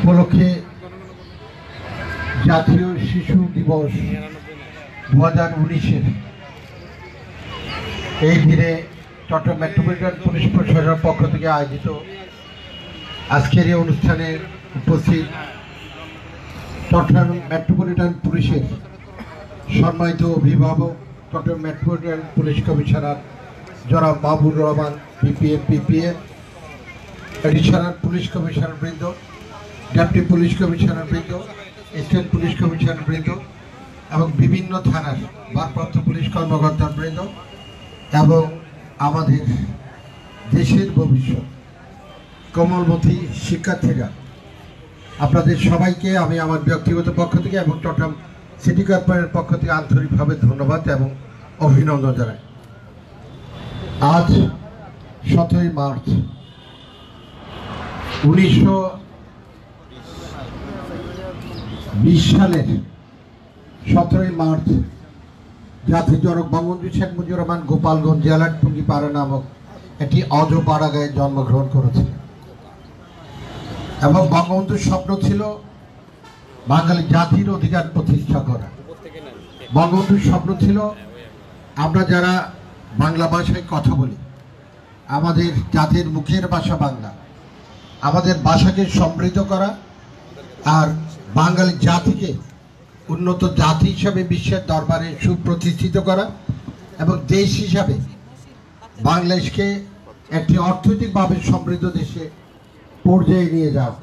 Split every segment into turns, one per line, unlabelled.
উপলক্ষে জাতীয় শিশু দিবস দু হাজার উনিশের। এই দিনে চট্টগ্রাম মেট্রোপলিটন পুলিশ প্রশাসনের পক্ষ থেকে আয়োজিত আজকের এই অনুষ্ঠানে উপস্থিত চট্টগ্রাম মেট্রোপলিটন পুলিশের সম্মানিত অভিভাবক, চট্টগ্রাম মেট্রোপলিটন পুলিশ কমিশনার জনাব Mahbur Rahman, BPM PPM additional police commissioner বৃন্দ ডেপুটি পুলিশ কমিশনার বৃন্দ, স্টেট পুলিশ কমিশনার বৃন্দ এবং বিভিন্ন থানার ভারপ্রাপ্ত পুলিশ কর্মকর্তা বৃন্দ এবং আমাদের দেশের ভবিষ্যৎ। কমলমতি শিক্ষার্থীরা, আপনাদের সবাইকে আমি আমার ব্যক্তিগত পক্ষ থেকে এবং চট্টগ্রাম সিটি কর্পোরেশনের পক্ষ থেকে আন্তরিকভাবে ধন্যবাদ এবং অভিনন্দন জানাই। আজ সতেরোই মার্চ, উনিশশো বিশ সালের সতেরোই মার্চ জাতির জনক বঙ্গবন্ধু শেখ মুজিবুর রহমান গোপালগঞ্জ জেলার টুঙ্গিপাড়া নামক একটি অজ পাড়াগায় জন্মগ্রহণ করেছিলেন। এবং বঙ্গবন্ধুর স্বপ্ন ছিল বাঙালি জাতির অধিকার প্রতিষ্ঠা করা। বঙ্গবন্ধুর স্বপ্ন ছিল আমরা যারা বাংলা ভাষায় কথা বলি, আমাদের জাতির মুখের ভাষা বাংলা, আমাদের ভাষাকে সমৃদ্ধ করা আর বাঙালি জাতিকে উন্নত জাতি হিসাবে বিশ্বের দরবারে সুপ্রতিষ্ঠিত করা এবং দেশ হিসাবে বাংলাদেশকে একটি অর্থনৈতিকভাবে সমৃদ্ধ দেশে পর্যায়ে নিয়ে যাওয়া।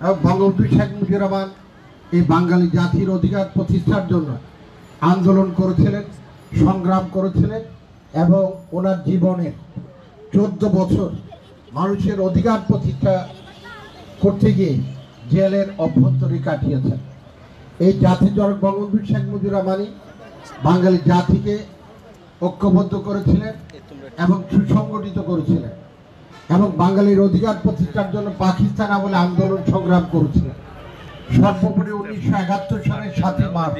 এবং বঙ্গবন্ধু শেখ মুজিবুর রহমান এই বাঙালি জাতির অধিকার প্রতিষ্ঠার জন্য আন্দোলন করেছিলেন, সংগ্রাম করেছিলেন এবং ওনার জীবনের চোদ্দ বছর মানুষের অধিকার প্রতিষ্ঠা করতে গিয়ে জেলের অভ্যন্তরে কাটিয়েছেন। এই জাতি জনক বঙ্গবন্ধু শেখ মুজিবুর রহমানই বাঙালি জাতিকে ঐক্যবদ্ধ করেছিলেন এবং সুসংগঠিত করেছিলেন এবং বাঙালির অধিকার প্রতিষ্ঠার জন্য পাকিস্তান আমলে আন্দোলন সংগ্রাম করেছিলেন। সর্বোপরি উনিশশো একাত্তর সালের সাতই মার্চ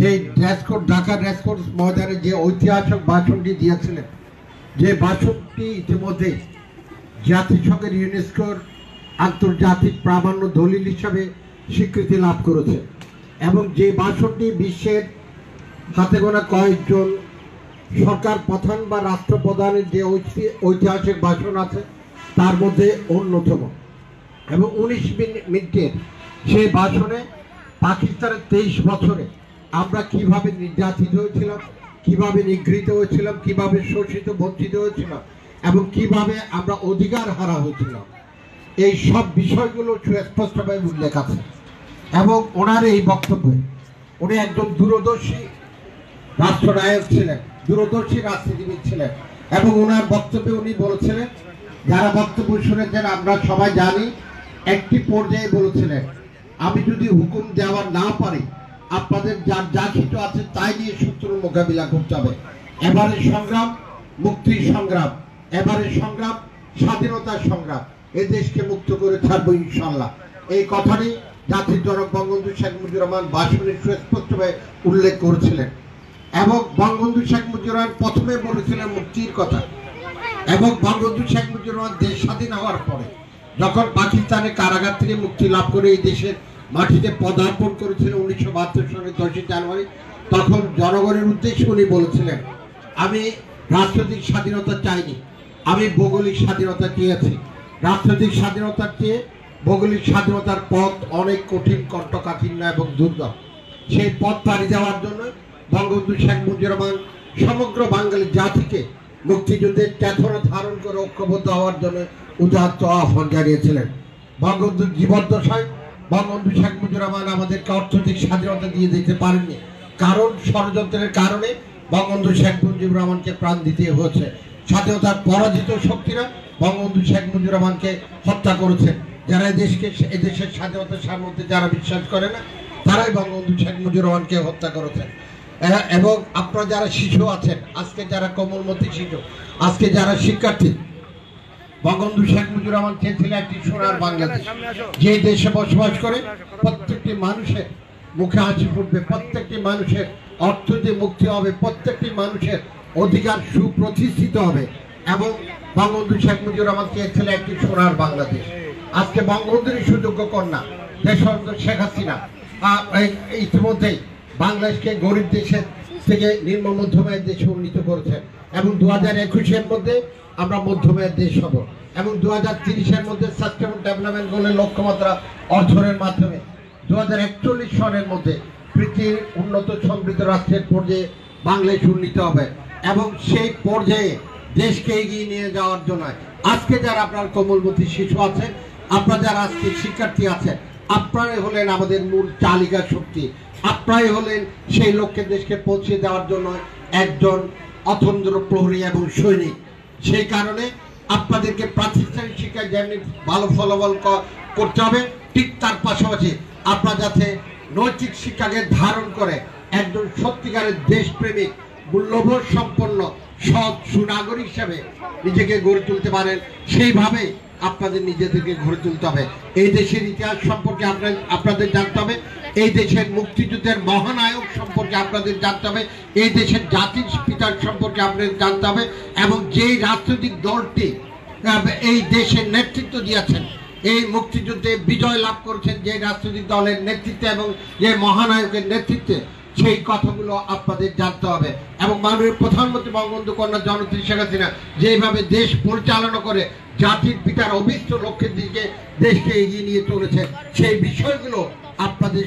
যে ড্রেসকোড, ঢাকা ড্রেসকোড ময়দানে যে ঐতিহাসিক ভাষণটি দিয়েছিলেন, যে ভাষণটি ইতিমধ্যে জাতিসংঘের ইউনেস্কোর আন্তর্জাতিক প্রামাণ্য দলিল হিসাবে স্বীকৃতি লাভ করেছে। এবং যে ভাষণটি বিশ্বের হাতে গোনা কয়েকজন সরকার প্রধান বা রাষ্ট্রপ্রধানের যে ঐতি- ঐতিহাসিক ভাষণ আছে, তার মধ্যে অন্যতম। এবং উনিশ মিনিটের সেই ভাষণে পাকিস্তানের তেইশ বছরে আমরা কীভাবে নির্যাতিত হয়েছিলাম, কীভাবে নিগৃহীত হয়েছিলাম, কীভাবে শোষিত, বঞ্চিত হয়েছিলাম, এবং কীভাবে আমরা অধিকার হারা হয়েছিলাম এই সব বিষয়গুলো সুস্পষ্টভাবে উল্লেখ আছে। এবং ওনার এই বক্তব্যে উনি একজন দূরদর্শী রাষ্ট্রনায়ক ছিলেন, দূরদর্শী রাজনীতিবিদ ছিলেন। এবং ওনার বক্তব্যে উনি বলেছিলেন, যারা বক্তব্য শুনেছেন আমরা সবাই জানি, একটি পর্যায়ে বলেছিলেন, আমি যদি হুকুম দেওয়া না পারি, আপনাদের যার যা কিছু আছে তাই নিয়ে শত্রুর মোকাবিলা করতে হবে। এবারে সংগ্রাম, মুক্তির সংগ্রাম এবারে সংগ্রাম, স্বাধীনতার সংগ্রাম। এই দেশকে মুক্ত করে ছাড়বো ইনশাল্লাহ এই কথাটি জাতির জনক বঙ্গবন্ধু শেখ মুজিবুর রহমান ভাষণে সুস্পষ্টভাবে উল্লেখ করেছিলেন এবং বঙ্গবন্ধু শেখ মুজিবুর রহমান প্রথমে বলেছিলেন মুক্তির কথা এবং বঙ্গবন্ধু শেখ মুজিবুর রহমান দেশ স্বাধীন হওয়ার পরে যখন পাকিস্তানের কারাগার থেকে মুক্তি লাভ করে এই দেশের মাটিতে পদার্পণ করেছিলেন উনিশশো বাহাত্তর সালের দশই জানুয়ারি, তখন জনগণের উদ্দেশ্যে উনি বলেছিলেন, আমি রাজনৈতিক স্বাধীনতা চাইনি, আমি ভৌগোলিক স্বাধীনতা চেয়েছি। রাজনৈতিক স্বাধীনতার চেয়ে ভৌগোলিক স্বাধীনতার পথ অনেক কঠিন, কণ্ঠকাঠিন্য এবং দুর্গম। সেই পথ পাড়ি দেওয়ার জন্য বঙ্গবন্ধু শেখ মুজিবুর রহমান সমগ্র বাঙালি জাতিকে মুক্তিযুদ্ধের চেতনা ধারণ করে ঐক্যবদ্ধ হওয়ার জন্য উদাত্ত আহ্বান জানিয়েছিলেন। বঙ্গবন্ধুর জীবদ্দশায় বঙ্গবন্ধু শেখ মুজিবুর রহমান আমাদেরকে অর্থনৈতিক স্বাধীনতা দিয়ে দিতে পারেননি। কারণ ষড়যন্ত্রের কারণে বঙ্গবন্ধু শেখ মুজিবুর রহমানকে প্রাণ দিতে হয়েছে। স্বাধীনতার পরাজিত শক্তিরা বঙ্গবন্ধু শেখ মুজিবুর রহমানকে হত্যা করেছেন। যারা দেশকে এদেশের স্বাধীনতার সামর্থ্যে যারা বিশ্বাস করে না, তারাই বঙ্গবন্ধু শেখ মুজিবুর রহমানকে হত্যা করেছেন। এবং আপনারা যারা শিশু আছেন, আজকে যারা কোমলমতি শিশু, আজকে যারা শিক্ষার্থী, বঙ্গবন্ধু শেখ মুজিবুর রহমান চেয়েছিলেন একটি সোনার বাংলাদেশ। যে দেশে বসবাস করে প্রত্যেকটি মানুষের মুখে হাসি ফুটবে, প্রত্যেকটি মানুষের অর্থনীতি মুক্তি হবে, প্রত্যেকটি মানুষের অধিকার সুপ্রতিষ্ঠিত হবে এবং বঙ্গবন্ধু শেখ মুজিবুর রহমান চেয়েছিলেন একটি সোনার বাংলাদেশ। আজকে বঙ্গবন্ধুরই সুযোগ্য কন্যা দেশ শেখ হাসিনা ইতিমধ্যেই বাংলাদেশকে গরিব দেশের থেকে নিম্ন মধ্যমায়ের দেশে উন্নীত করেছেন এবং দু হাজার একুশের মধ্যে আমরা মধ্যমায়ের দেশ হব এবং দু হাজার তিরিশের মধ্যে সাস্টেনেবল ডেভেলপমেন্ট গোলের লক্ষ্যমাত্রা অর্জনের মাধ্যমে দু হাজার একচল্লিশ সনের মধ্যে পৃথিবীর উন্নত সমৃদ্ধ রাষ্ট্রের পর্যায়ে বাংলাদেশ উন্নীত হবে। এবং সেই পর্যায়ে দেশকে এগিয়ে নিয়ে যাওয়ার জন্য। আজকে যারা আপনার কোমলমতি শিশু আছেন, আপনারা যারা আজকে শিক্ষার্থী আছেন, আপনারাই হলেন আমাদের মূল চালিকা শক্তি। আপনারাই হলেন সেই লক্ষ্যে দেশকে পৌঁছে দেওয়ার জন্য একজন অতন্দ্র প্রহরী এবং সৈনিক। সেই কারণে আপনাদেরকে প্রাতিষ্ঠানিক শিক্ষায় যেমনি ভালো ফলাফল করতে হবে, ঠিক তার পাশাপাশি আপনারা যাতে নৈতিক শিক্ষাকে ধারণ করে একজন সত্যিকারের দেশপ্রেমিক মূল্যবোধ সম্পন্ন সৎ সুনাগরিক হিসাবে নিজেকে গড়ে তুলতে পারেন, সেইভাবে আপনাদের নিজেদেরকে গড়ে তুলতে হবে। এই দেশের ইতিহাস সম্পর্কে আপনার, আপনাদের জানতে হবে, এই দেশের মুক্তিযুদ্ধের মহানায়ক সম্পর্কে আপনাদের জানতে হবে, এই দেশের জাতির পিতার সম্পর্কে আপনাদের জানতে হবে, এবং যেই রাজনৈতিক দলটি এই দেশের নেতৃত্ব দিয়েছেন, এই মুক্তিযুদ্ধে বিজয় লাভ করেছেন যে রাজনৈতিক দলের নেতৃত্বে এবং যে মহানায়কের নেতৃত্বে সেই কথাগুলো আপনাদের জানতে হবে। এবং মাননীয় প্রধানমন্ত্রী বঙ্গবন্ধু কন্যা জনত্রী শেখ হাসিনা যেভাবে দেশ পরিচালনা করে, জাতির পিতার অভিষ্ট লক্ষ্যের দিকে দেশকে এগিয়ে নিয়ে চলেছে, সেই বিষয়গুলো আপনাদের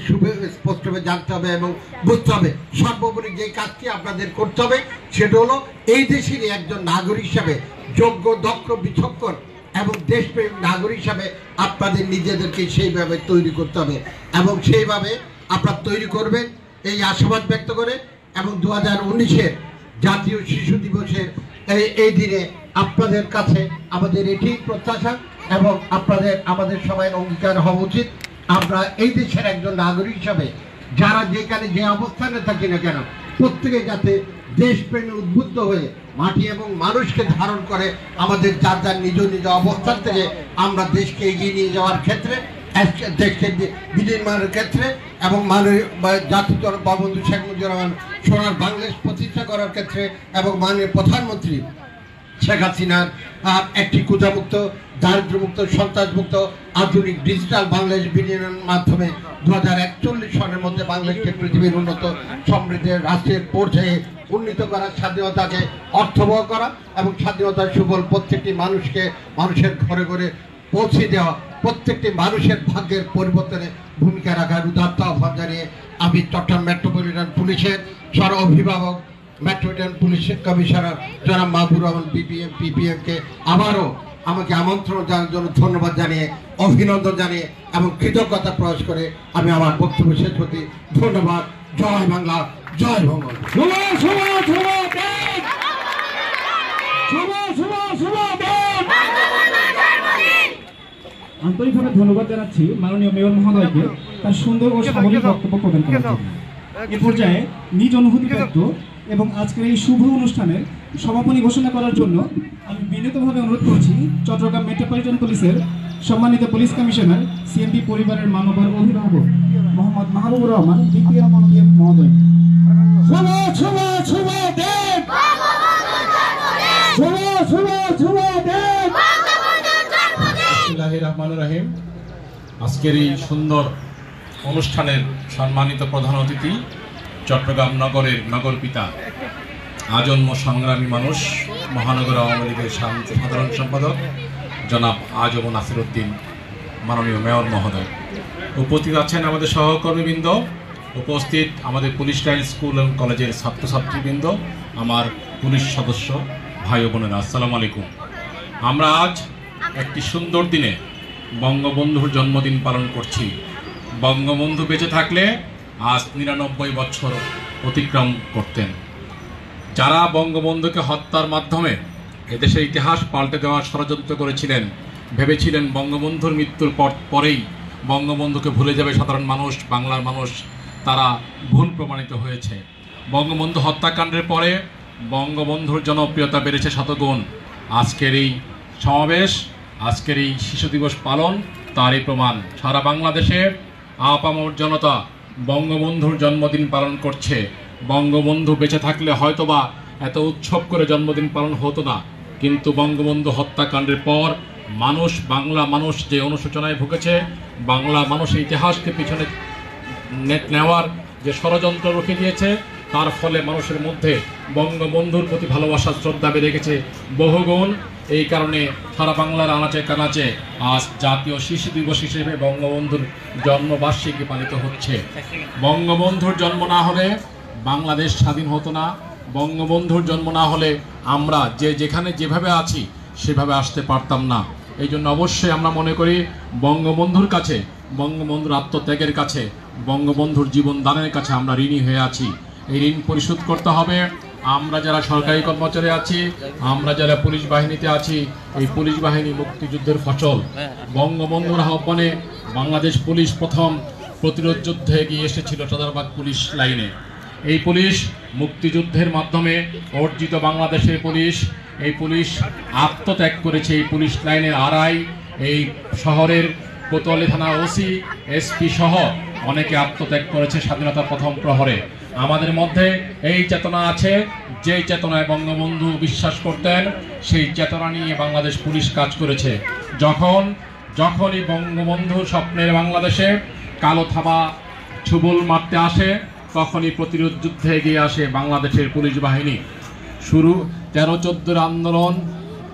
স্পষ্টভাবে জানতে হবে এবং বুঝতে হবে। সর্বোপরি যে কাজটি আপনাদের করতে হবে, সেটা হলো এই দেশের একজন নাগরিক হিসাবে যোগ্য, দক্ষ, বিচক্ষণ এবং দেশপ্রেম নাগরিক হিসাবে আপনাদের নিজেদেরকে সেইভাবে তৈরি করতে হবে। এবং সেইভাবে আপনারা তৈরি করবেন এই আশাবাদ ব্যক্ত করে এবং দু হাজার উনিশের জাতীয় শিশু দিবসের এই এই দিনে আপনাদের কাছে আমাদের এটি প্রত্যাশা এবং আপনাদের, আমাদের সবাই অঙ্গীকার হওয়া উচিত। আমরা এই দেশের একজন নাগরিক হিসাবে যারা যেখানে যে অবস্থানে থাকি না কেন, প্রত্যেকে যাতে দেশপ্রেমে উদ্বুদ্ধ হয়ে মাটি এবং মানুষকে ধারণ করে আমাদের যার যার নিজ নিজ অবস্থান থেকে আমরা দেশকে এগিয়ে নিয়ে যাওয়ার ক্ষেত্রে বি- বিনির্মাণের ক্ষেত্রে এবং মাননীয় জনক বঙ্গবন্ধু শেখ মুজিবুর রহমান সোনার বাংলাদেশ প্রতিষ্ঠা করার ক্ষেত্রে এবং মাননীয় প্রধানমন্ত্রী শেখ হাসিনার একটি কুজামুক্ত দারিদ্র্যমুক্ত, সন্ত্রাসমুক্ত, আধুনিক ডিজিটাল বাংলাদেশ বিনিয়োগের মাধ্যমে দু হাজার একচল্লিশ সনের মধ্যে বাংলাদেশকে পৃথিবীর উন্নত সমৃদ্ধের রাষ্ট্রের পর্যায়ে উন্নীত করা স্বাধীনতাকে অর্থবহ করা এবং স্বাধীনতার সুফল প্রত্যেকটি মানুষকে মানুষের ঘরে ঘরে পৌঁছে দেওয়া প্রত্যেকটি মানুষের ভাগ্যের পরিবর্তনে ভূমিকা রাখার উদাত্ত আহ্বান জানিয়ে আমি চট্টগ্রাম মেট্রোপলিটন পুলিশের সর অভিভাবক মেট্রোপলিটন পুলিশ কমিশনার জনাব মাহবুর রহমান বিপিএম পিপিএমকে আবারও আমাকে আমন্ত্রণ জানার জন্য ধন্যবাদ জানিয়ে অভিনন্দন জানিয়ে এবং কৃতজ্ঞতা প্রকাশ করে আমি আমার বক্তব্য শেষ করছি ধন্যবাদ জয় বাংলা জয় বঙ্গ
শুভ শুভ শুভ আন্তরিকভাবে ধন্যবাদ জানাচ্ছি মাননীয় মেয়র মহোদয়কে তার সুন্দর ও স্বাভাবিক বক্তব্য প্রদান করার জন্য। এ পর্যায়ে নিজ অনুভূতি ব্যক্ত এবং আজকের এই শুভ অনুষ্ঠানের সমাপনী ঘোষণা করার জন্য আমি বিনীতভাবে অনুরোধ করছি চট্টগ্রাম মেট্রোপলিটন পুলিশের সম্মানিত পুলিশ কমিশনার সিএমপি পরিবারের মানবর অভিভাবক মোহাম্মদ মাহবুবুর রহমান বিপিএম মহোদয়। শুভ শুভ শুভ শুভ শুভ দিন
বিসমিল্লাহ রহমান রাহিম। আজকের এই সুন্দর অনুষ্ঠানের সম্মানিত প্রধান অতিথি চট্টগ্রাম নগরের নগর পিতা, আজন্ম সংগ্রামী মানুষ, মহানগর আওয়ামী লীগের সাধারণ সম্পাদক, জনাব আজম নাসির উদ্দিন, মাননীয় মেয়র মহোদয়। উপস্থিত আছেন আমাদের সহকর্মীবৃন্দ, উপস্থিত আমাদের পুলিশ লাইন স্কুল এবং কলেজের ছাত্রছাত্রীবৃন্দ, আমার পুলিশ সদস্য, ভাই বোনেরা, আসসালামু আলাইকুম। আমরা আজ একটি সুন্দর দিনে বঙ্গবন্ধুর জন্মদিন পালন করছি। বঙ্গবন্ধু বেঁচে থাকলে আজ নিরানব্বই বছর অতিক্রম করতেন। যারা বঙ্গবন্ধুকে হত্যার মাধ্যমে এদেশের ইতিহাস পাল্টে দেওয়ার ষড়যন্ত্র করেছিলেন, ভেবেছিলেন বঙ্গবন্ধুর মৃত্যুর পর পরেই বঙ্গবন্ধুকে ভুলে যাবে সাধারণ মানুষ, বাংলার মানুষ, তারা ভুল প্রমাণিত হয়েছে। বঙ্গবন্ধু হত্যাকাণ্ডের পরে বঙ্গবন্ধুর জনপ্রিয়তা বেড়েছে শতগুণ। আজকের এই সমাবেশ আজকের এই শিশু দিবস পালন, তারই প্রমাণ। সারা বাংলাদেশে আপামর জনতা বঙ্গবন্ধুর জন্মদিন পালন করছে। বঙ্গবন্ধু বেঁচে থাকলে হয়তোবা এত উৎসব করে জন্মদিন পালন হতো না। কিন্তু বঙ্গবন্ধু হত্যাকাণ্ডের পর মানুষ, বাংলা মানুষ যে অনুশোচনায় ভুগেছে, বাংলা মানুষ ইতিহাসকে পিছনে নে- নেওয়ার যে ষড়যন্ত্র রুখে দিয়েছে, তার ফলে মানুষের মধ্যে বঙ্গবন্ধুর প্রতি ভালোবাসা, শ্রদ্ধা বেড়ে গেছে বহুগুণ। এই কারণে সারা বাংলার আনাচে কানাচে আজ জাতীয় শিশু দিবস হিসেবে বঙ্গবন্ধুর জন্মবার্ষিকী পালিত হচ্ছে। বঙ্গবন্ধুর জন্ম না হলে বাংলাদেশ স্বাধীন হতো না। বঙ্গবন্ধুর জন্ম না হলে আমরা যে যেখানে যেভাবে আছি, সেভাবে আসতে পারতাম না। এই জন্য অবশ্যই আমরা মনে করি বঙ্গবন্ধুর কাছে, বঙ্গবন্ধুর আত্মত্যাগের কাছে, বঙ্গবন্ধুর জীবন দানের কাছে আমরা ঋণী হয়ে আছি। এই ঋণ পরিশোধ করতে হবে। আমরা যারা সরকারি কর্মচারী আছি, আমরা যারা পুলিশ বাহিনীতে আছি, এই পুলিশ বাহিনী মুক্তিযুদ্ধের ফসল। বঙ্গবন্ধুর আহ্বানে বাংলাদেশ পুলিশ প্রথম প্রতিরোধ যুদ্ধে এগিয়ে এসেছিল সদরবাগ পুলিশ লাইনে। এই পুলিশ মুক্তিযুদ্ধের মাধ্যমে অর্জিত বাংলাদেশের পুলিশ, এই পুলিশ আত্মত্যাগ করেছে এই পুলিশ লাইনের আড়াই। এই শহরের কোতোয়ালি থানা ওসি, এসপি সহ অনেকে আত্মত্যাগ করেছে স্বাধীনতার প্রথম প্রহরে। আমাদের মধ্যে এই চেতনা আছে। যে চেতনায় বঙ্গবন্ধু বিশ্বাস করতেন, সেই চেতনা নিয়ে বাংলাদেশ পুলিশ কাজ করেছে। যখন, যখনই বঙ্গবন্ধু স্বপ্নের বাংলাদেশে কালো থাবা, ছুবল মারতে আসে, তখনই প্রতিরোধ যুদ্ধে এগিয়ে আসে বাংলাদেশের পুলিশ বাহিনী। শুরু তেরো চোদ্দোর আন্দোলন,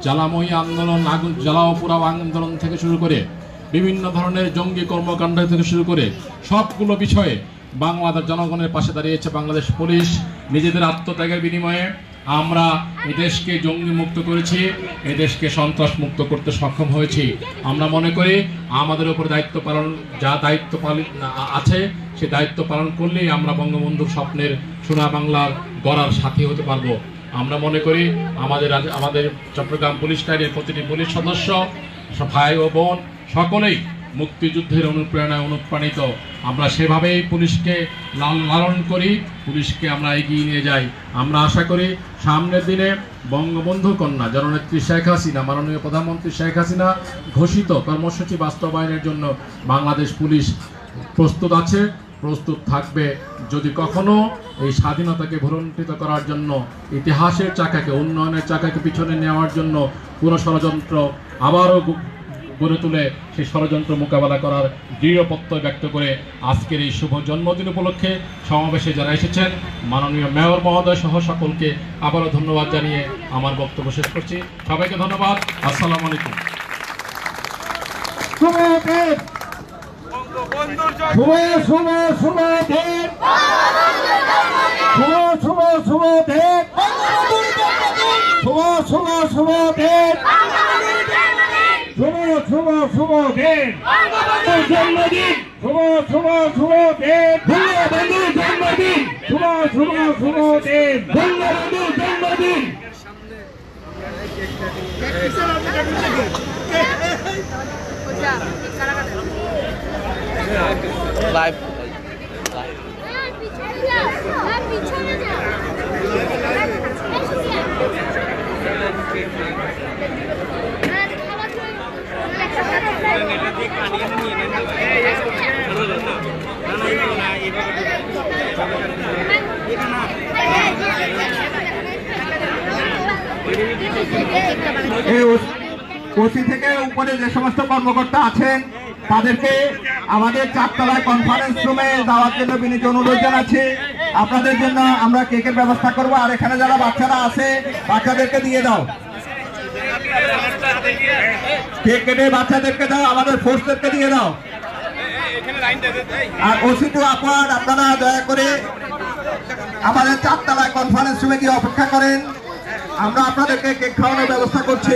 জ্বালাময়ী আন্দোলন, আগুন জ্বালাও পোড়াও আন্দোলন থেকে শুরু করে, বিভিন্ন ধরনের জঙ্গি কর্মকাণ্ড থেকে শুরু করে সবগুলো বিষয়ে বাংলাদেশ জনগণের পাশে দাঁড়িয়েছে বাংলাদেশ পুলিশ। নিজেদের আত্মত্যাগের বিনিময়ে আমরা এই দেশকে জঙ্গি মুক্ত করেছি এই দেশকে সন্ত্রাস মুক্ত করতে সক্ষম হয়েছি। আমরা মনে করি আমাদের উপর দায়িত্ব পালন, যা দায়িত্ব পালন আছে, সে দায়িত্ব পালন করলেই আমরা বঙ্গবন্ধুর স্বপ্নের সোনা বাংলার গড়ার সাথী হতে পারব। আমরা মনে করি আমাদের আমাদের চট্টগ্রাম পুলিশ লাইনের প্রতিটি পুলিশ সদস্য, ভাই ও বোন, সকলেই মুক্তিযুদ্ধের অনুপ্রেরণায় অনুপ্রাণিত। আমরা সেভাবেই পুলিশকে লাল- লালন করি, পুলিশকে আমরা এগিয়ে নিয়ে যাই। আমরা আশা করি সামনের দিনে বঙ্গবন্ধু কন্যা, জননেত্রী শেখ হাসিনা, মাননীয় প্রধানমন্ত্রী শেখ হাসিনা ঘোষিত কর্মসূচি বাস্তবায়নের জন্য বাংলাদেশ পুলিশ প্রস্তুত আছে, প্রস্তুত থাকবে। যদি কখনো এই স্বাধীনতাকে ভুলণ্ঠিত করার জন্য, ইতিহাসের চাকাকে, উন্নয়নের চাকাকে পিছনে নেওয়ার জন্য কোনো ষড়যন্ত্র আবারও গড়ে তুলে সেই ষড়যন্ত্র মোকাবেলা করার দৃঢ় প্রত্যয় ব্যক্ত করে আজকের এই শুভ জন্মদিন উপলক্ষে সমাবেশে যারা এসেছেন, মাননীয় মেয়র মহোদয় সহ সকলকে আবারও ধন্যবাদ জানিয়ে আমার বক্তব্য শেষ করছি। সবাইকে ধন্যবাদ। আসসালামু আলাইকুম।
শুভ শুভ শুভ শুভ শুভ শুভ দিন শুভ শুভ শুভ দিন জন্মদিন। শুভ শুভ শুভ দিন বঙ্গবন্ধুর জন্মদিন। শুভ শুভ জন্মদিন।
লাইভ
এই ওসি থেকে উপরে যে সমস্ত কর্মকর্তা আছেন, তাদেরকে আমাদের চারতলায় কনফারেন্স রুমে যাওয়ার জন্য বিনীত অনুরোধ জানাচ্ছি। আপনাদের জন্য আমরা কেকের ব্যবস্থা করব, আর এখানে যারা বাচ্চারা আছে, বাচ্চাদেরকে দিয়ে দাও। কেক কেটে বাচ্চাদেরকে দাও, আমাদের ফোর্সদেরকে দিয়ে দাও। আর ওসি আপনার, আপনারা দয়া করে আমাদের চারতলায় কনফারেন্স রুমে গিয়ে অপেক্ষা করেন। আমরা আপনাদেরকে কেক খাওয়ানোর ব্যবস্থা করছি।